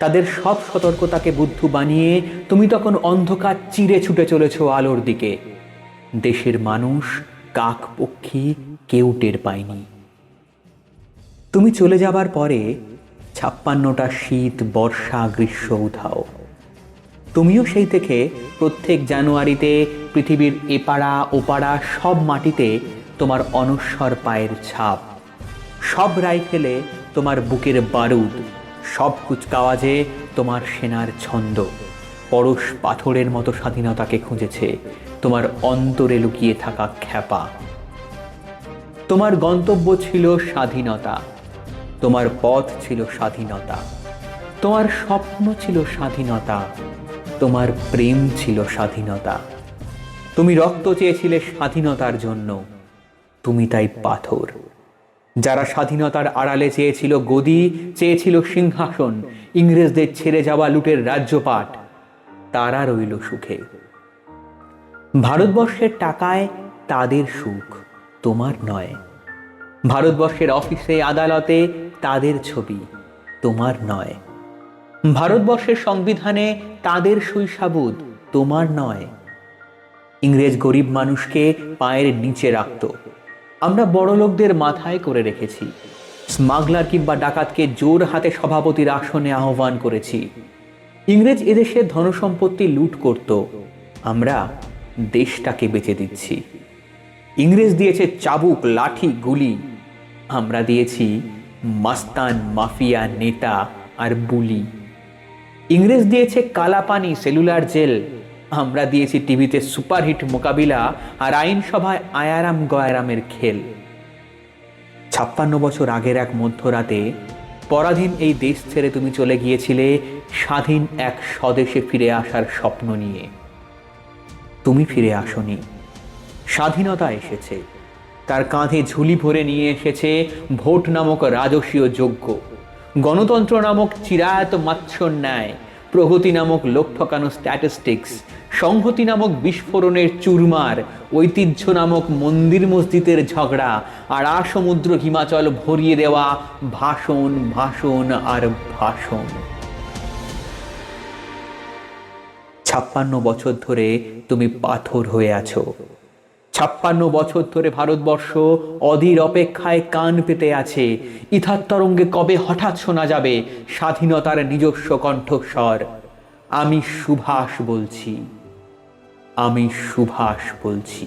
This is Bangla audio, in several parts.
তাদের সব সতর্কতাকে বুদ্ধ বানিয়ে তুমি তখন অন্ধকার চিরে ছুটে চলেছ আলোর দিকে। দেশের মানুষ কাক পক্ষী কেউ টের পায়নি। তুমি চলে যাবার পরে ছাপ্পান্নটা শীত, বর্ষা, গ্রীষ্ম উধাও। তুমিও সেই থেকে প্রত্যেক জানুয়ারিতে পৃথিবীর এপাড়া, ওপাড়া, সব মাটিতে তোমার অনস্বর পায়ের ছাপ। সব রাইফেলে তোমার বুকের বারুদ। সব কুচকাওয়াজে তোমার সেনার ছন্দ। পরশ পাথরের মতো স্বাধীনতাকে খুঁজেছে। তোমার অন্তরে লুকিয়ে থাকা খ্যাপা। তোমার গন্তব্য ছিল স্বাধীনতা। তোমার পথ ছিল স্বাধীনতা। তোমার স্বপ্ন ছিল স্বাধীনতা। তোমার প্রেম ছিল স্বাধীনতা। তুমি রক্ত চেয়েছিলে স্বাধীনতার জন্য। তুমি তাই পাথর। যারা স্বাধীনতার আড়ালে চেয়েছিল গদি, চেয়েছিল সিংহাসন, ইংরেজদের ছেড়ে যাওয়া লুটের রাজ্যপাট, তারা রইল সুখে। ভারতবর্ষের টাকায় তাদের সুখ তোমার নয়। ভারতবর্ষের অফিসে, আদালতে তাদের ছবি তোমার নয়। ভারতবর্ষের সংবিধানে তাদের শৈশাবুদ তোমার নয়। ইংরেজ গরিব মানুষকে পায়ের নিচে রাখত। আমরা বড় লোকদের মাথায় করে রেখেছি। স্মাগলার কিংবা ডাকাতকে জোর হাতে সভাপতির আসনে আহ্বান করেছি। ইংরেজ এদেশের ধনসম্পত্তি লুট করত। আমরা দেশটাকে বেঁচে দিচ্ছি। ইংরেজ দিয়েছে চাবুক, লাঠি, গুলি। আমরা দিয়েছি মাস্তান, মাফিয়া, নেতা আর বুলি। ইংরেজ দিয়েছে কালাপানি, সেলুলার জেল। আমরা দিয়েছি টিভিতে সুপারহিট মোকাবিলা আর আইনসভায় আয়ারাম গয়ারামের খেল। ছাপ্পান্ন বছর আগের এক মধ্যরাতে পরাধীন এই দেশ ছেড়ে তুমি চলে গিয়েছিলে স্বাধীন এক স্বদেশে ফিরে আসার স্বপ্ন নিয়ে। তুমি ফিরে আসনি। স্বাধীনতা এসেছে। তার কাঁধে ঝুলি ভরে নিয়ে এসেছে ভোট নামক রাজসীয় যজ্ঞ। গণতন্ত্র নামক চিরায়ত মাৎসর ন্যায়। প্রগতি নামক লোক ঠকানো স্ট্যাটিস্টিক্স সংহতি নামক বিস্ফোরণের চুরমার, ঐতিহ্য নামক মন্দির মসজিদের ঝগড়া আর আর সমুদ্র হিমাচল ভরিয়ে দেওয়া ভাষণ ভাষণ আর ভাষণ। ছাপ্পান্ন বছর ধরে তুমি পাথর হয়ে আছো। ছাপ্পান্ন বছর ধরে ভারতবর্ষ অধীর অপেক্ষায় কান পেতে আছে ইথার তরঙ্গে কবে হঠাৎ শোনা যাবে স্বাধীনতার নিজস্ব কণ্ঠস্বর আমি সুভাষ বলছি আমি সুভাষ বলছি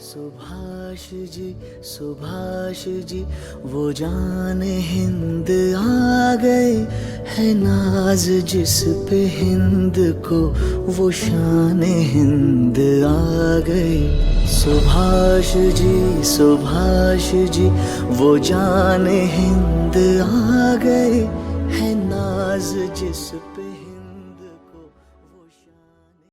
सुभाष जी सुभाष जी वो जान हिंद आ गए है नाज जिस पे हिंद को वो शान हिंद आ गई। सुभाष जी सुभाष जी, वो जान हिंद आ गई। है नाज जिस पे